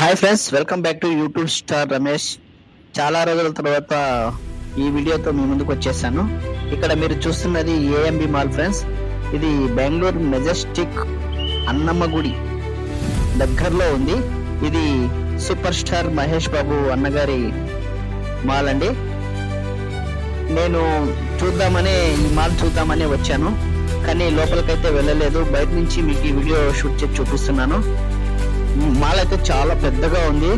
Hi friends welcome back to YouTube star Ramesh చాలా రోజుల తర్వాత ఈ వీడియోతో మీ ముందుకు వచ్చేసాను. ఇక్కడ మీరు చూస్తున్నది ఏఎంబి మాల్ ఫ్రెండ్స్ ఇది బెంగళూరు మెజెస్టిక్ అన్నమ్మ గుడి దగ్గరలో ఉంది. ఇది సూపర్ స్టార్ మహేష్ బాబు అన్నగారి మాల్ అండి. నేను చూద్దామని ఈ మాల్ చూద్దామని వచ్చాను. కానీ లోపలికైతే వెళ్ళలేదు. బయట నుంచి మీకు ఈ వీడియో షూట్ చేసి చూపిస్తున్నాను. మాల్ అయితే చాలా పెద్దగా ఉంది.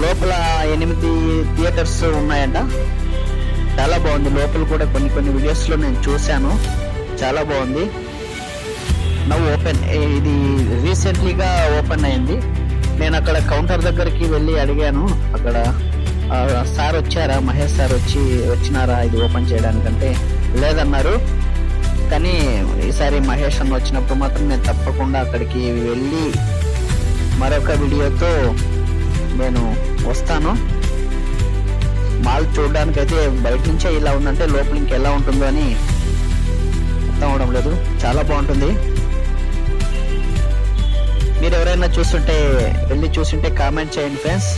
లోపల ఎనిమిది థియేటర్స్ ఉన్నాయంట. చాలా బాగుంది. లోపల కూడా కొన్ని కొన్ని వీడియోస్లో నేను చూశాను. చాలా బాగుంది. నవ్వు ఓపెన్. ఇది రీసెంట్లీగా ఓపెన్ అయింది. నేను అక్కడ కౌంటర్ దగ్గరికి వెళ్ళి అడిగాను. అక్కడ సార్ వచ్చారా? మహేష్ సార్ వచ్చి వచ్చినారా ఇది ఓపెన్ చేయడానికంటే? లేదన్నారు. కానీ ఈసారి మహేష్ అన్న వచ్చినప్పుడు మాత్రం నేను తప్పకుండా అక్కడికి వెళ్ళి మరొక వీడియోతో నేను వస్తాను. మాల్ చూడడానికి అయితే బయట నుంచే ఇలా ఉందంటే లోపల ఇంకెలా ఉంటుందో అని అర్థం అవడం లేదు. చాలా బాగుంటుంది. మీరు ఎవరైనా చూస్తుంటే వెళ్ళి చూస్తుంటే కామెంట్ చేయండి ఫ్రెండ్స్.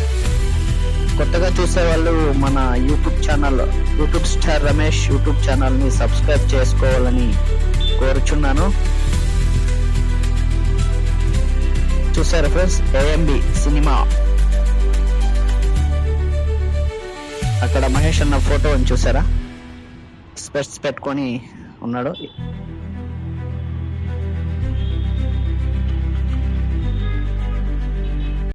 కొత్తగా చూసే వాళ్ళు మన YouTube channel YouTube star Ramesh YouTube ఛానల్ని సబ్స్క్రైబ్ చేసుకోవాలని కోరుచున్నాను. చూసారా ఫ్రెండ్స్ ఏఎంబి సినిమా అక్కడ మహేష్ అన్న ఫోటో అని చూసారా? స్పెట్స్ పెట్టుకొని ఉన్నాడు.